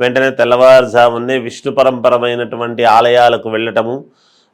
వెంటనే తెల్లవారుజామునే విష్ణు పరంపరమైనటువంటి ఆలయాలకు వెళ్ళటము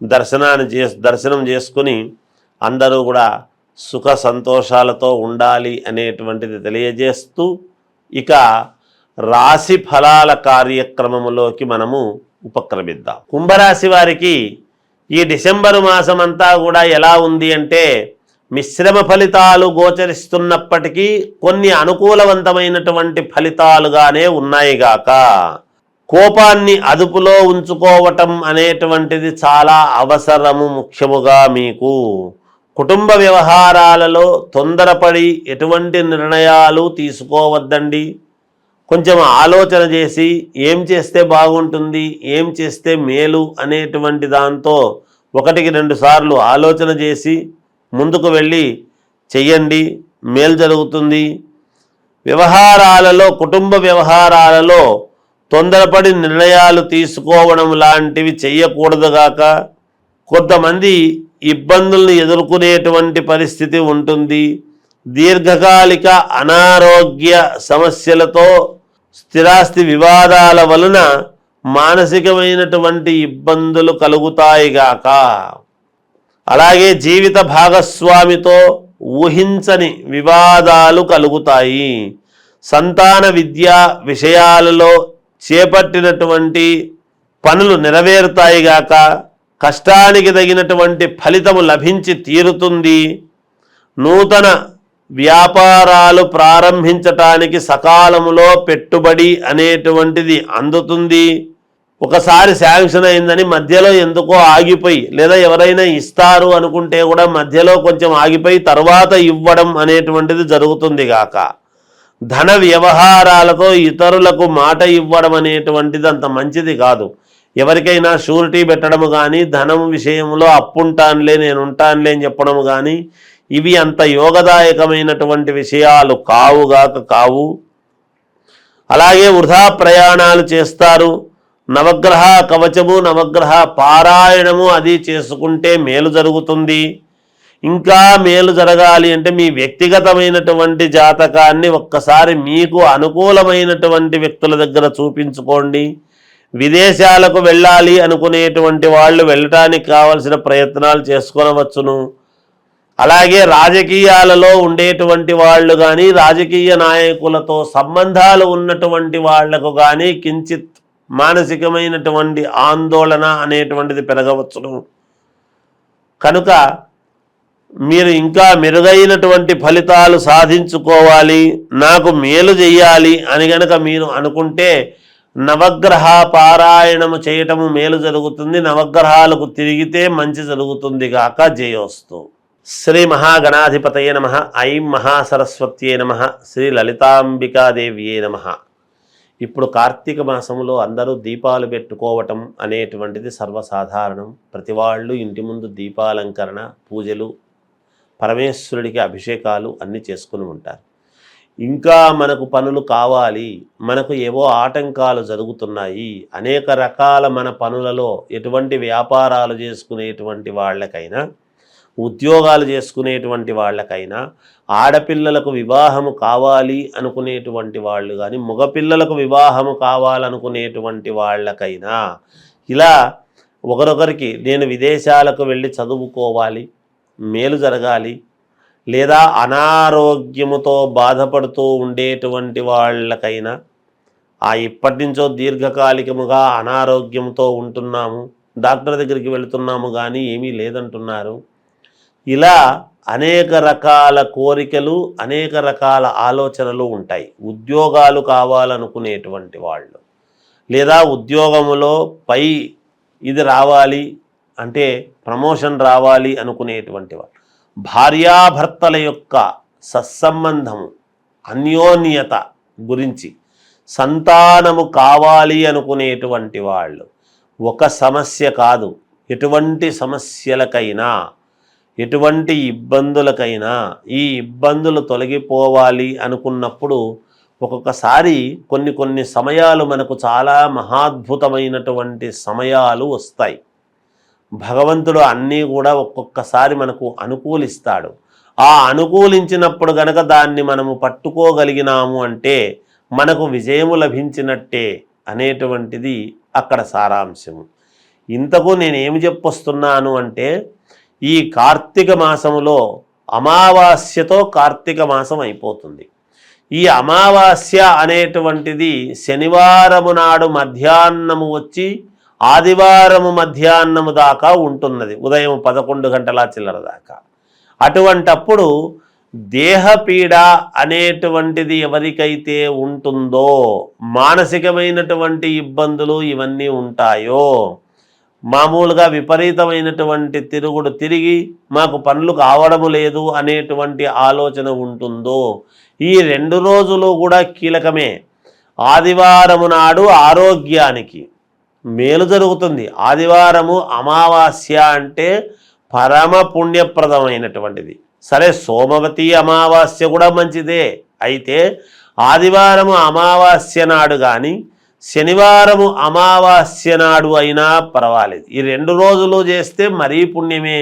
దర్శనాన్ని చే దర్శనం చేసుకుని అందరూ కూడా సుఖ సంతోషాలతో ఉండాలి అనేటువంటిది తెలియజేస్తూ ఇక రాశి ఫలాల కార్యక్రమములోకి మనము ఉపక్రమిద్దాం. కుంభరాశి వారికి ఈ డిసెంబరు మాసం అంతా కూడా ఎలా ఉంది అంటే మిశ్రమ ఫలితాలు గోచరిస్తున్నప్పటికీ కొన్ని అనుకూలవంతమైనటువంటి ఫలితాలుగానే ఉన్నాయిగాక కోపాన్ని అదుపులో ఉంచుకోవటం అనేటువంటిది చాలా అవసరము ముఖ్యముగా మీకు. కుటుంబ వ్యవహారాలలో తొందరపడి ఎటువంటి నిర్ణయాలు తీసుకోవద్దండి. కొంచెం ఆలోచన చేసి ఏం చేస్తే బాగుంటుంది ఏం చేస్తే మేలు అనేటువంటి దాంతో ఒకటికి రెండు సార్లు ఆలోచన చేసి ముందుకు వెళ్ళి చెయ్యండి మేలు జరుగుతుంది. వ్యవహారాలలో కుటుంబ వ్యవహారాలలో తొందరపడి నిర్ణయాలు తీసుకోవడం లాంటివి చెయ్యకూడదుగాక కొంతమంది ఇబ్బందులను ఎదుర్కొనేటువంటి పరిస్థితి ఉంటుంది. దీర్ఘకాలిక అనారోగ్య సమస్యలతో స్థిరాస్తి వివాదాల వలన మానసికమైనటువంటి ఇబ్బందులు కలుగుతాయిగాక అలాగే జీవిత భాగస్వామితో ఊహించని వివాదాలు కలుగుతాయి. సంతాన విద్యా విషయాలలో చేపట్టినటువంటి పనులు నెరవేరుతాయి గాక కష్టానికి తగినటువంటి ఫలితము లభించి తీరుతుంది. నూతన వ్యాపారాలు ప్రారంభించటానికి సకాలములో పెట్టుబడి అనేటువంటిది అందుతుంది. ఒకసారి శాంక్షన్ అయిందని మధ్యలో ఎందుకో ఆగిపోయి లేదా ఎవరైనా ఇస్తారు అనుకుంటే కూడా మధ్యలో కొంచెం ఆగిపోయి తర్వాత ఇవ్వడం అనేటువంటిది జరుగుతుంది గాక. ధన వ్యవహారాలతో ఇతరులకు మాట ఇవ్వడం అనేటువంటిది అంత మంచిది కాదు. ఎవరికైనా షూరిటీ పెట్టడము కానీ ధనం విషయంలో అప్పుంటానులే నేను ఉంటానులే అని చెప్పడము కానీ ఇవి అంత యోగదాయకమైనటువంటి విషయాలు కావుగాక కావు. అలాగే వృధా ప్రయాణాలు చేస్తారు. నవగ్రహ కవచము నవగ్రహ పారాయణము అది చేసుకుంటే మేలు జరుగుతుంది. ఇంకా మేలు జరగాలి అంటే మీ వ్యక్తిగతమైనటువంటి జాతకాన్ని ఒక్కసారి మీకు అనుకూలమైనటువంటి వ్యక్తుల దగ్గర చూపించుకోండి. విదేశాలకు వెళ్ళాలి అనుకునేటువంటి వాళ్ళు వెళ్ళటానికి కావలసిన ప్రయత్నాలు చేసుకొనవచ్చును. అలాగే రాజకీయాలలో ఉండేటువంటి వాళ్ళు కానీ రాజకీయ నాయకులతో సంబంధాలు ఉన్నటువంటి వాళ్ళకు కానీ కించిత్ మానసికమైనటువంటి ఆందోళన అనేటువంటిది పెరగవచ్చును. కనుక మీరు ఇంకా మెరుగైనటువంటి ఫలితాలు సాధించుకోవాలి నాకు మేలు చేయాలి అని గనక మీరు అనుకుంటే నవగ్రహ పారాయణము చేయటము మేలు జరుగుతుంది నవగ్రహాలకు తిరిగితే మంచి జరుగుతుంది గాక జయోస్తు. శ్రీ మహాగణాధిపతయ నమ ఐం మహాసరస్వత్యే నమ శ్రీ లలితాంబికాదేవ్యే నమ. ఇప్పుడు కార్తీక మాసంలో అందరూ దీపాలు పెట్టుకోవటం అనేటువంటిది సర్వసాధారణం. ప్రతి వాళ్ళు ఇంటి ముందు దీపాలంకరణ పూజలు పరమేశ్వరుడికి అభిషేకాలు అన్నీ చేసుకుని ఉంటారు. ఇంకా మనకు పనులు కావాలి మనకు ఏవో ఆటంకాలు జరుగుతున్నాయి అనేక రకాల మన పనులలో ఎటువంటి వ్యాపారాలు చేసుకునేటువంటి వాళ్ళకైనా ఉద్యోగాలు చేసుకునేటువంటి వాళ్ళకైనా ఆడపిల్లలకు వివాహము కావాలి అనుకునేటువంటి వాళ్ళు కానీ మగపిల్లలకు వివాహము కావాలనుకునేటువంటి వాళ్ళకైనా ఇలా ఒకరొకరికి నేను విదేశాలకు వెళ్ళి చదువుకోవాలి మేలు జరగాలి లేదా అనారోగ్యముతో బాధపడుతూ ఉండేటువంటి వాళ్ళకైనా ఆ ఇప్పటి నుంచో దీర్ఘకాలికముగా అనారోగ్యంతో ఉంటున్నాము డాక్టర్ దగ్గరికి వెళుతున్నాము కానీ ఏమీ లేదంటున్నారు. ఇలా అనేక రకాల కోరికలు అనేక రకాల ఆలోచనలు ఉంటాయి. ఉద్యోగాలు కావాలనుకునేటువంటి వాళ్ళు. లేదా ఉద్యోగములో పై ఇది రావాలి అంటే ప్రమోషన్ రావాలి అనుకునేటువంటి వాళ్ళు. భార్యాభర్తల యొక్క సత్సంబంధము అన్యోన్యత గురించి సంతానము కావాలి అనుకునేటువంటి వాళ్ళు ఒక సమస్య కాదు. ఎటువంటి సమస్యలకైనా ఎటువంటి ఇబ్బందులకైనా ఈ ఇబ్బందులు తొలగిపోవాలి అనుకున్నప్పుడు ఒక్కొక్కసారి కొన్ని కొన్ని సమయాలు మనకు చాలా మహాద్భుతమైనటువంటి సమయాలు వస్తాయి. భగవంతుడు అన్నీ కూడా ఒక్కొక్కసారి మనకు అనుకూలిస్తాడు. ఆ అనుకూలించినప్పుడు గనక దాన్ని మనము పట్టుకోగలిగినాము అంటే మనకు విజయము లభించినట్టే అనేటువంటిది అక్కడ సారాంశము. ఇంతకు నేనేమి చెప్పొస్తున్నాను అంటే ఈ కార్తీక మాసములో అమావాస్యతో కార్తీక మాసం అయిపోతుంది. ఈ అమావాస్య అనేటువంటిది శనివారము నాడు మధ్యాహ్నము వచ్చి ఆదివారము మధ్యాహ్నము దాకా ఉంటున్నది. ఉదయం పదకొండు గంటల చిల్లర దాకా. అటువంటప్పుడు దేహపీడ అనేటువంటిది ఎవరికైతే ఉంటుందో మానసికమైనటువంటి ఇబ్బందులు ఇవన్నీ ఉంటాయో మామూలుగా విపరీతమైనటువంటి తిరుగుడు తిరిగి మాకు పనులు కావడము లేదు అనేటువంటి ఆలోచన ఉంటుందో ఈ రెండు రోజులు కూడా కీలకమే. ఆదివారము నాడు ఆరోగ్యానికి మేలు జరుగుతుంది. ఆదివారము అమావాస్య అంటే పరమ పుణ్యప్రదమైనటువంటిది. సరే సోమవతి అమావాస్య కూడా మంచిదే. అయితే ఆదివారము అమావాస్య నాడు కానీ శనివారము అమావాస్య నాడు అయినా పర్వాలేదు. ఈ రెండు రోజులు చేస్తే మరీ పుణ్యమే.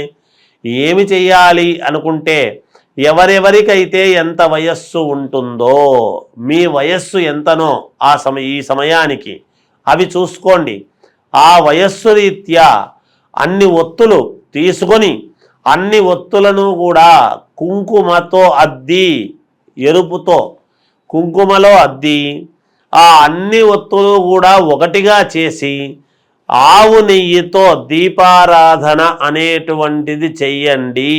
ఏమి చెయ్యాలి అనుకుంటే ఎవరెవరికైతే ఎంత వయస్సు ఉంటుందో మీ వయస్సు ఎంతనో ఆ సమయ ఈ సమయానికి అవి చూసుకోండి. ఆ వయస్సు రీత్యా అన్ని ఒత్తులు తీసుకొని అన్ని ఒత్తులను కూడా కుంకుమతో అద్ది ఎరుపుతో కుంకుమలో అద్ది ఆ అన్ని ఒత్తులు కూడా ఒకటిగా చేసి ఆవు నెయ్యితో దీపారాధన అనేటువంటిది చెయ్యండి.